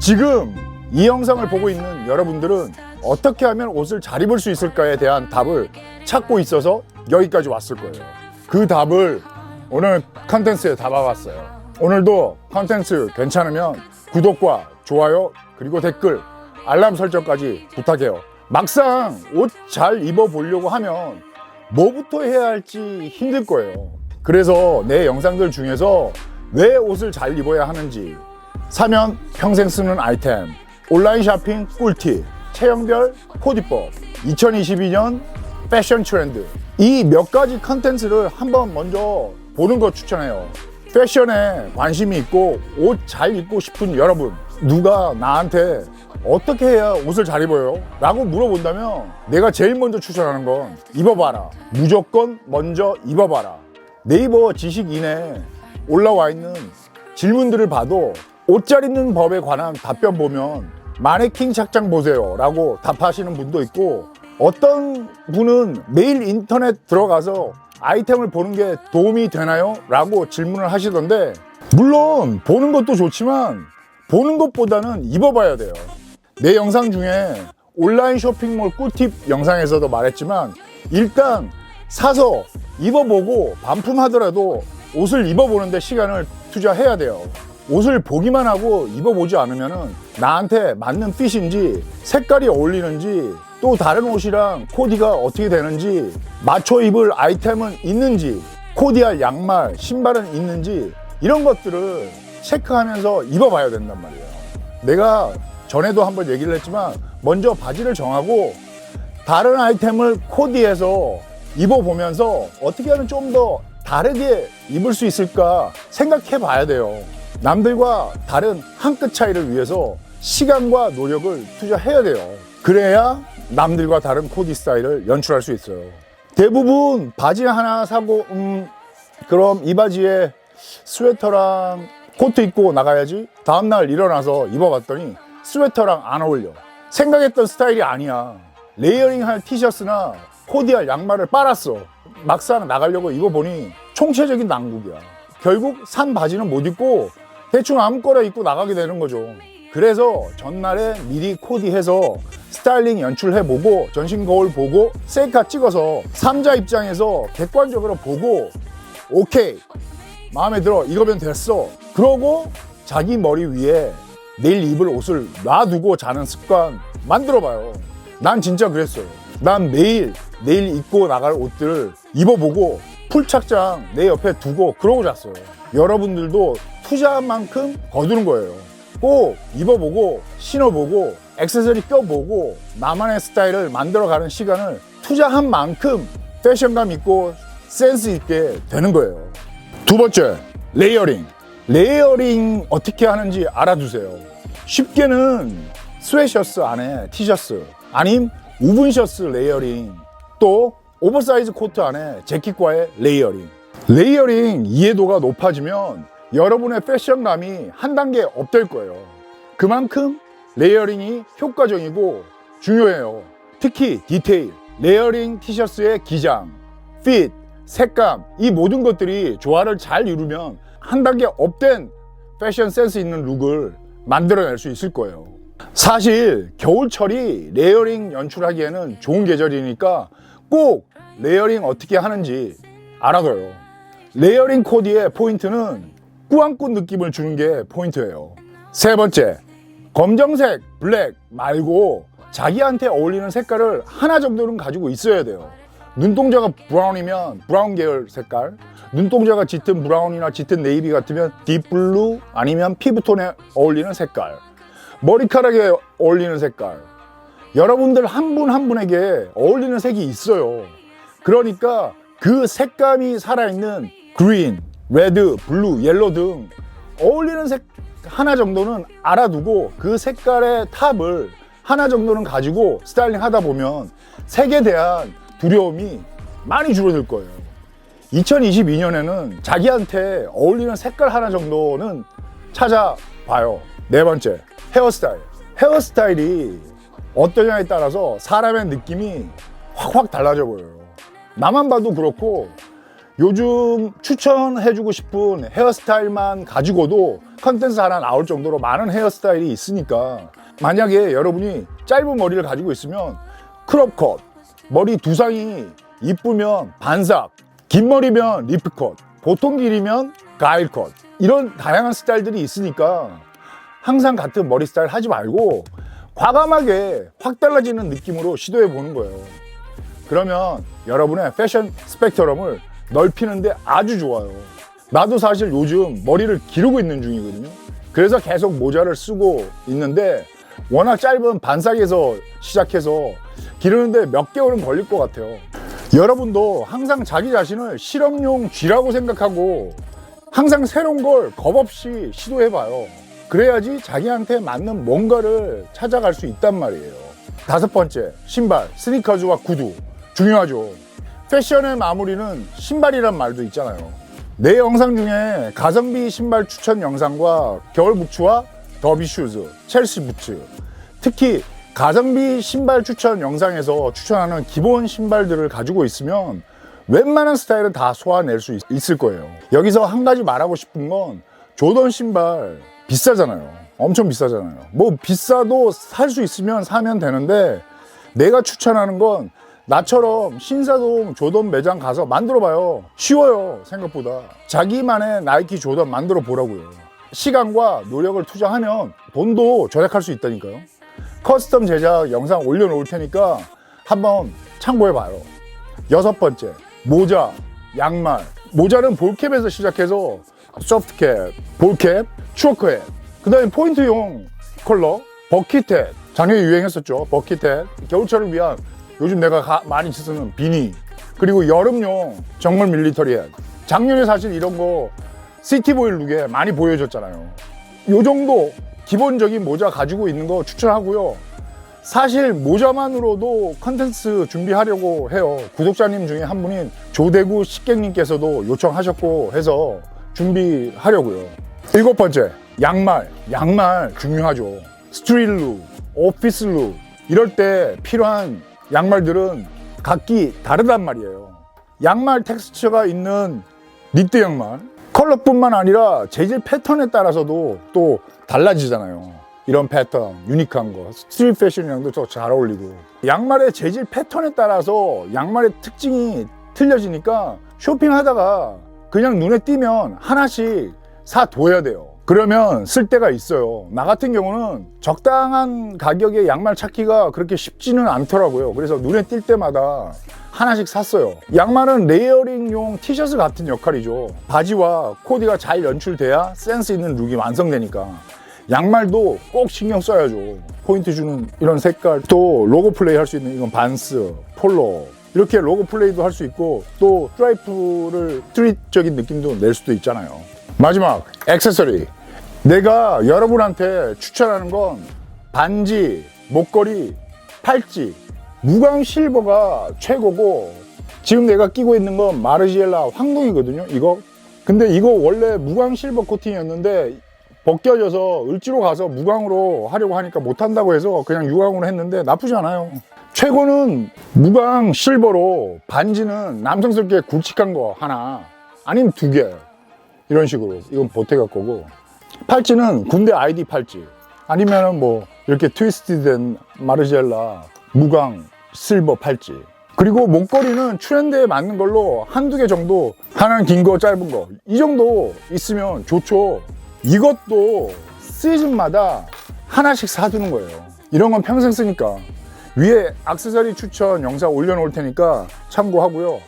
지금 이 영상을 보고 있는 여러분들은 어떻게 하면 옷을 잘 입을 수 있을까에 대한 답을 찾고 있어서 여기까지 왔을 거예요. 그 답을 오늘 컨텐츠에 담아봤어요. 오늘도 컨텐츠 괜찮으면 구독과 좋아요 그리고 댓글 알람 설정까지 부탁해요. 막상 옷 잘 입어보려고 하면 뭐부터 해야 할지 힘들 거예요. 그래서 내 영상들 중에서 왜 옷을 잘 입어야 하는지 사면 평생 쓰는 아이템, 온라인 쇼핑 꿀팁, 체형별 코디법, 2022년 패션 트렌드 이 몇 가지 컨텐츠를 한번 먼저 보는 거 추천해요. 패션에 관심이 있고 옷 잘 입고 싶은 여러분 누가 나한테 어떻게 해야 옷을 잘 입어요? 라고 물어본다면 내가 제일 먼저 추천하는 건 입어봐라. 무조건 먼저 입어봐라. 네이버 지식인에 올라와 있는 질문들을 봐도 옷 잘 입는 법에 관한 답변 보면 마네킹 착장 보세요 라고 답하시는 분도 있고 어떤 분은 매일 인터넷 들어가서 아이템을 보는 게 도움이 되나요? 라고 질문을 하시던데 물론 보는 것도 좋지만 보는 것보다는 입어봐야 돼요 내 영상 중에 온라인 쇼핑몰 꿀팁 영상에서도 말했지만 일단 사서 입어보고 반품하더라도 옷을 입어보는데 시간을 투자해야 돼요. 옷을 보기만 하고 입어보지 않으면 나한테 맞는 핏인지 색깔이 어울리는지 또 다른 옷이랑 코디가 어떻게 되는지 맞춰 입을 아이템은 있는지 코디할 양말, 신발은 있는지 이런 것들을 체크하면서 입어봐야 된단 말이에요. 내가 전에도 한번 얘기를 했지만 먼저 바지를 정하고 다른 아이템을 코디해서 입어보면서 어떻게 하면 좀 더 다르게 입을 수 있을까 생각해 봐야 돼요. 남들과 다른 한 끗 차이를 위해서 시간과 노력을 투자해야 돼요. 그래야 남들과 다른 코디 스타일을 연출할 수 있어요. 대부분 바지 하나 사고, 음, 그럼 이 바지에 스웨터랑 코트 입고 나가야지. 다음날 일어나서 입어봤더니 스웨터랑 안 어울려. 생각했던 스타일이 아니야. 레이어링 할 티셔츠나 코디할 양말을 빨았어. 막상 나가려고 입어보니 총체적인 난국이야. 결국 산 바지는 못 입고 대충 아무거나 입고 나가게 되는 거죠. 그래서 전날에 미리 코디해서 스타일링 연출해보고 전신 거울 보고 셀카 찍어서 삼자 입장에서 객관적으로 보고 오케이. 마음에 들어. 이거면 됐어. 그러고 자기 머리 위에 내일 입을 옷을 놔두고 자는 습관 만들어봐요. 난 진짜 그랬어요. 난 매일 내일 입고 나갈 옷들을 입어보고 풀착장 내 옆에 두고 그러고 잤어요. 여러분들도 투자한 만큼 거두는 거예요 꼭 입어보고 신어보고 액세서리 껴보고 나만의 스타일을 만들어가는 시간을 투자한 만큼 패션감 있고 센스 있게 되는 거예요 두 번째, 레이어링. 레이어링 어떻게 하는지 알아두세요. 쉽게는 스웨셔츠 안에 티셔츠, 아님 우븐 셔츠 레이어링, 또 오버사이즈 코트 안에 재킷과의 레이어링. 레이어링 이해도가 높아지면 여러분의 패션감이 한 단계 업될 거예요. 그만큼 레이어링이 효과적이고 중요해요. 특히 디테일, 레이어링 티셔츠의 기장, 핏, 색감 이 모든 것들이 조화를 잘 이루면 한 단계 업된 패션 센스 있는 룩을 만들어낼 수 있을 거예요. 사실 겨울철이 레이어링 연출하기에는 좋은 계절이니까 꼭 레이어링 어떻게 하는지 알아둬요. 레이어링 코디의 포인트는 꾸안꾸 느낌을 주는 게 포인트예요. 세 번째, 검정색, 블랙 말고 자기한테 어울리는 색깔을 하나 정도는 가지고 있어야 돼요. 눈동자가 브라운이면 브라운 계열 색깔, 눈동자가 짙은 브라운이나 짙은 네이비 같으면 딥블루 아니면 피부톤에 어울리는 색깔, 머리카락에 어울리는 색깔. 여러분들 한 분한 분에게 어울리는 색이 있어요. 그러니까 그 색감이 살아있는 그린, 레드, 블루, 옐로 등 어울리는 색 하나 정도는 알아두고 그 색깔의 탑을 하나 정도는 가지고 스타일링 하다 보면 색에 대한 두려움이 많이 줄어들 거예요. 2022년에는 자기한테 어울리는 색깔 하나 정도는 찾아봐요. 네 번째, 헤어스타일. 헤어스타일이 어떠냐에 따라서 사람의 느낌이 확확 달라져 보여요. 나만 봐도 그렇고 요즘 추천해주고 싶은 헤어스타일만 가지고도 컨텐츠 하나 나올 정도로 많은 헤어스타일이 있으니까 만약에 여러분이 짧은 머리를 가지고 있으면 크롭컷, 머리 두상이 이쁘면 반삭, 긴 머리면 리프컷, 보통 길이면 가일컷 이런 다양한 스타일들이 있으니까 항상 같은 머리 스타일 하지 말고 과감하게 확 달라지는 느낌으로 시도해 보는 거예요. 그러면 여러분의 패션 스펙트럼을 넓히는데 아주 좋아요. 나도 사실 요즘 머리를 기르고 있는 중이거든요. 그래서 계속 모자를 쓰고 있는데 워낙 짧은 반삭에서 시작해서 기르는데 몇 개월은 걸릴 것 같아요. 여러분도 항상 자기 자신을 실험용 쥐라고 생각하고 항상 새로운 걸 겁없이 시도해봐요. 그래야지 자기한테 맞는 뭔가를 찾아갈 수 있단 말이에요. 다섯 번째, 신발, 스니커즈와 구두. 중요하죠. 패션의 마무리는 신발이란 말도 있잖아요. 내 영상 중에 가성비 신발 추천 영상과 겨울 부츠와 더비 슈즈, 첼시 부츠. 특히 가성비 신발 추천 영상에서 추천하는 기본 신발들을 가지고 있으면 웬만한 스타일은 다 소화낼 수 있- 있을 거예요. 여기서 한 가지 말하고 싶은 건 조던 신발 비싸잖아요. 엄청 비싸잖아요. 뭐 비싸도 살 수 있으면 사면 되는데 내가 추천하는 건 나처럼 신사동 조던 매장 가서 만들어 봐요. 쉬워요, 생각보다. 자기만의 나이키 조던 만들어 보라고요. 시간과 노력을 투자하면 돈도 절약할 수 있다니까요. 커스텀 제작 영상 올려놓을 테니까 한번 참고해 봐요. 여섯 번째, 모자, 양말. 모자는 볼캡에서 시작해서 소프트캡, 볼캡, 추어크캡. 그 다음에 포인트용 컬러, 버킷햇. 작년에 유행했었죠. 버킷햇. 겨울철을 위한 요즘 내가 가- 많이 쓰는 비니. 그리고 여름용 정말 밀리터리 햇. 작년에 사실 이런 거 시티보이 룩에 많이 보여줬잖아요. 요 정도 기본적인 모자 가지고 있는 거 추천하고요. 사실 모자만으로도 컨텐츠 준비하려고 해요. 구독자님 중에 한 분인 조대구 식객님께서도 요청하셨고 해서 준비하려고요. 일곱 번째, 양말. 양말 중요하죠. 스트릿 룩, 오피스 룩 이럴 때 필요한 양말들은 각기 다르단 말이에요. 양말 텍스처가 있는 니트 양말 컬러뿐만 아니라 재질 패턴에 따라서도 또 달라지잖아요. 이런 패턴, 유니크한 거, 스트릿 패션이랑도 더잘 어울리고. 양말의 재질 패턴에 따라서 양말의 특징이 틀려지니까 쇼핑하다가 그냥 눈에 띄면 하나씩 사둬야 돼요. 그러면 쓸 때가 있어요. 나 같은 경우는 적당한 가격의 양말 찾기가 그렇게 쉽지는 않더라고요. 그래서 눈에 띌 때마다 하나씩 샀어요. 양말은 레이어링용 티셔츠 같은 역할이죠. 바지와 코디가 잘 연출돼야 센스 있는 룩이 완성되니까. 양말도 꼭 신경 써야죠. 포인트 주는 이런 색깔, 또 로고 플레이 할 수 있는 이건 반스, 폴로. 이렇게 로고 플레이도 할 수 있고 또 스트라이프를 스트릿적인 느낌도 낼 수도 있잖아요. 마지막, 액세서리. 내가 여러분한테 추천하는 건 반지, 목걸이, 팔찌, 무광 실버가 최고고 지금 내가 끼고 있는 건 마르지엘라 황동이거든요. 이거. 근데 이거 원래 무광 실버 코팅이었는데 벗겨져서 을지로 가서 무광으로 하려고 하니까 못한다고 해서 그냥 유광으로 했는데 나쁘지 않아요. 최고는 무광 실버로 반지는 남성스럽게 굵직한 거 하나 아니면 두 개. 이런 식으로 이건 보태갈 거고 팔찌는 군대 아이디 팔찌. 아니면은 뭐 이렇게 트위스트 된 마르지엘라 무광 실버 팔찌. 그리고 목걸이는 트렌드에 맞는 걸로 한두 개 정도 하나는 긴 거 짧은 거. 이 정도 있으면 좋죠. 이것도 시즌마다 하나씩 사두는 거예요. 이런 건 평생 쓰니까. 위에 악세사리 추천 영상 올려놓을 테니까 참고하고요.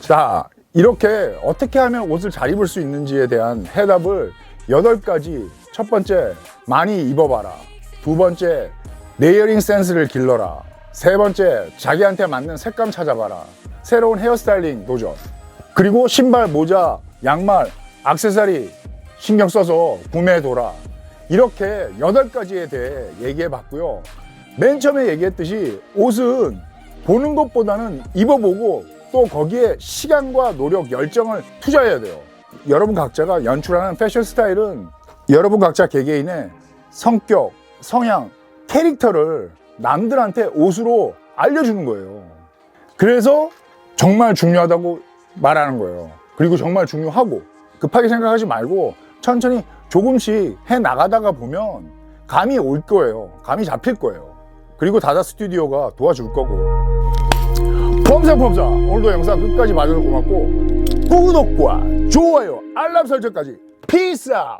자, 이렇게 어떻게 하면 옷을 잘 입을 수 있는지에 대한 해답을 여덟 가지. 첫 번째, 많이 입어봐라. 두 번째, 레이어링 센스를 길러라. 세 번째, 자기한테 맞는 색감 찾아봐라. 새로운 헤어스타일링 도전. 그리고 신발, 모자, 양말, 악세사리 신경 써서 구매해둬라. 이렇게 여덟 가지에 대해 얘기해 봤고요. 맨 처음에 얘기했듯이 옷은 보는 것보다는 입어보고 또 거기에 시간과 노력, 열정을 투자해야 돼요. 여러분 각자가 연출하는 패션 스타일은 여러분 각자 개개인의 성격, 성향, 캐릭터를 남들한테 옷으로 알려주는 거예요. 그래서 정말 중요하다고 말하는 거예요. 그리고 정말 중요하고 급하게 생각하지 말고 천천히 조금씩 해 나가다가 보면 감이 올 거예요. 감이 잡힐 거예요. 그리고 다다 스튜디오가 도와줄 거고. 범사 범사 오늘도 영상 끝까지 봐줘서 고맙고 구독과 좋아요, 알람 설정까지 피스 아웃!